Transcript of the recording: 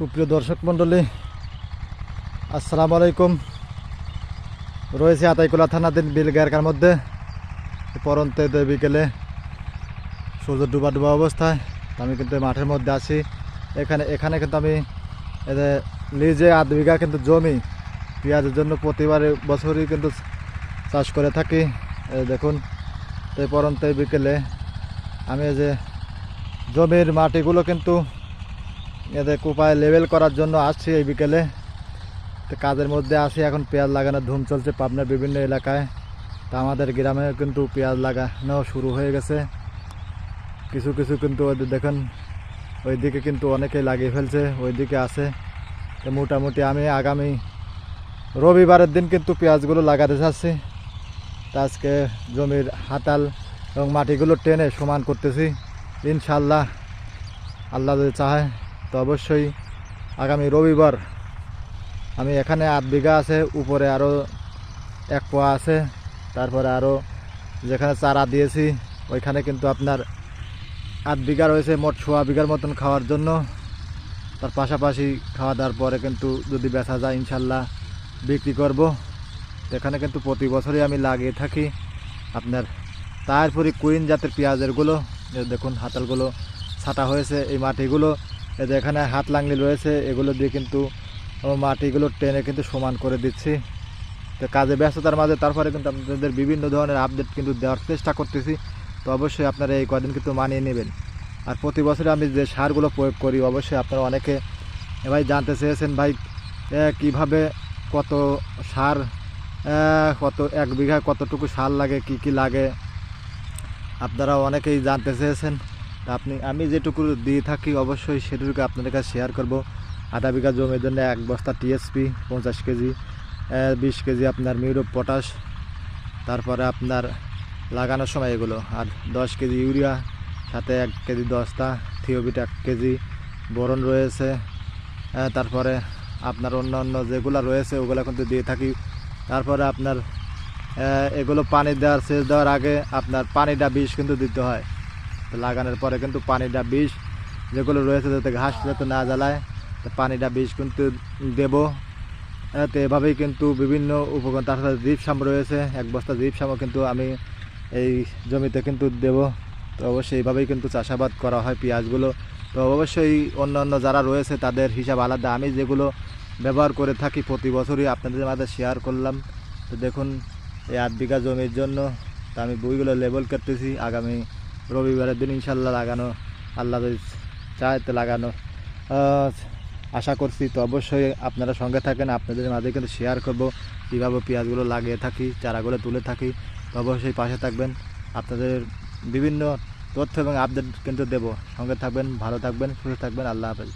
সুপ্রিয় দর্শক মণ্ডলী আসসালামু আলাইকুম রয়েছে আতাইকুলা থানাধীন বিলগারকার মধ্যে। পরন্তে বিকেলে সূর্য ডুবা ডুবা অবস্থায় আমি কিন্তু মাঠের মধ্যে আছি। এখানে এখানে কিন্তু আমি যে আধ বিঘা কিন্তু জমি, পেঁয়াজের জন্য প্রতিবার বছরই কিন্তু চাষ করে থাকি। দেখুন তো পরন্তে বিকেলে আমি যে জমির মাটিগুলো কিন্তু এদের কোপায় লেভেল করার জন্য আসছি এই বিকেলে। তো কাজের মধ্যে আসি এখন পেঁয়াজ লাগানোর ধুম চলছে পাবনার বিভিন্ন এলাকায়। তা আমাদের গ্রামে কিন্তু পেঁয়াজ লাগানো শুরু হয়ে গেছে। কিছু কিছু কিন্তু ওদের দেখেন, ওইদিকে কিন্তু অনেকেই লাগিয়ে ফেলছে, ওইদিকে আছে। তো মোটামুটি আমি আগামী রবিবারের দিন কিন্তু পেঁয়াজগুলো লাগাতে চাচ্ছি। তা আজকে জমির হাতাল এবং মাটিগুলো টেনে সমান করতেছি। ইনশাল্লাহ আল্লাহ যদি চায়। তো অবশ্যই আগামী রবিবার আমি এখানে আধ বিঘা আছে, উপরে আরও এক পোয়া আছে, তারপরে আরও যেখানে চারা দিয়েছি, ওইখানে কিন্তু আপনার আধ বিঘা রয়েছে, মোট সোয়া বিঘার মতন খাওয়ার জন্য। তার পাশাপাশি খাওয়া দাওয়ার পরে কিন্তু যদি বেচা যায়, ইনশাল্লাহ বিক্রি করব। এখানে কিন্তু প্রতি বছরই আমি লাগিয়ে থাকি। আপনার তারপরে কুইন জাতের পেঁয়াজেরগুলো দেখুন হাতালগুলো ছাটা হয়েছে এই মাটিগুলো। যে এখানে হাত লাংলি রয়েছে, এগুলো দিয়ে কিন্তু মাটিগুলো টেনে কিন্তু সমান করে দিচ্ছি। তো কাজে ব্যস্ততার মাঝে তারপরে কিন্তু আপনাদের বিভিন্ন ধরনের আপডেট কিন্তু দেওয়ার চেষ্টা করতেছি। তো অবশ্যই আপনারা এই কদিন কিন্তু মানিয়ে নেবেন। আর প্রতি বছরে আমি যে সারগুলো প্রয়োগ করি, অবশ্যই আপনারা অনেকে ভাই জানতে চেয়েছেন ভাই কীভাবে কত সার কত, এক বিঘায় কতটুকু সার লাগে, কি কি লাগে? আপনারা অনেকেই জানতে চেয়েছেন। আপনি, আমি যেটুকু দিয়ে থাকি অবশ্যই সেটুকু আপনাদের কাছে শেয়ার করব। আধা বিঘা জমির জন্য এক বস্তা টিএসপি পঞ্চাশ কেজি বিশ কেজি আপনার মিউরো পটাশ, তারপরে আপনার লাগানোর সময় এগুলো, আর দশ কেজি ইউরিয়া, সাথে এক কেজি দশটা থিওবিট এক কেজি, বোরন রয়েছে তারপরে আপনার অন্য অন্য যেগুলো রয়েছে ওগুলো কিন্তু দিয়ে থাকি। তারপরে আপনার এগুলো পানি দেওয়ার, সেচ দেওয়ার আগে আপনার পানিটা বিষ কিন্তু দিতে হয়। লাগানোর পরে কিন্তু পানিটা বিষ যেগুলো রয়েছে যাতে ঘাস যাতে না জ্বালায়, তো পানিটা বিষ কিন্তু দেবো। তো এভাবেই কিন্তু বিভিন্ন উপকরণ, তার সাথে জিপসাম রয়েছে, এক বস্তা জিপসামও কিন্তু আমি এই জমিতে কিন্তু দেব। তো অবশ্যই এইভাবেই কিন্তু চাষাবাদ করা হয় পেঁয়াজগুলো। তো অবশ্যই অন্য অন্য যারা রয়েছে তাদের হিসাব আলাদা। আমি যেগুলো ব্যবহার করে থাকি প্রতি বছরই আপনাদের মাঝে শেয়ার করলাম। তো দেখুন, এই আট বিঘা জমির জন্য তা আমি বইগুলো লেবেল করতেছি। আগামী রবিবারের দিন ইনশাল্লাহ লাগানো, আল্লাহ যদি চায় তো লাগানো আশা করছি তো অবশ্যই আপনারা সঙ্গে থাকেন, আপনাদের মাঝে কিন্তু শেয়ার করব, কীভাবে পেঁয়াজগুলো লাগিয়ে থাকি, চারাগুলো তুলে থাকি। তো অবশ্যই পাশে থাকবেন, আপনাদের বিভিন্ন তথ্য এবং আপডেট কিন্তু দেবো। সঙ্গে থাকবেন, ভালো থাকবেন, সুস্থ থাকবেন, আল্লাহ হাফেজ।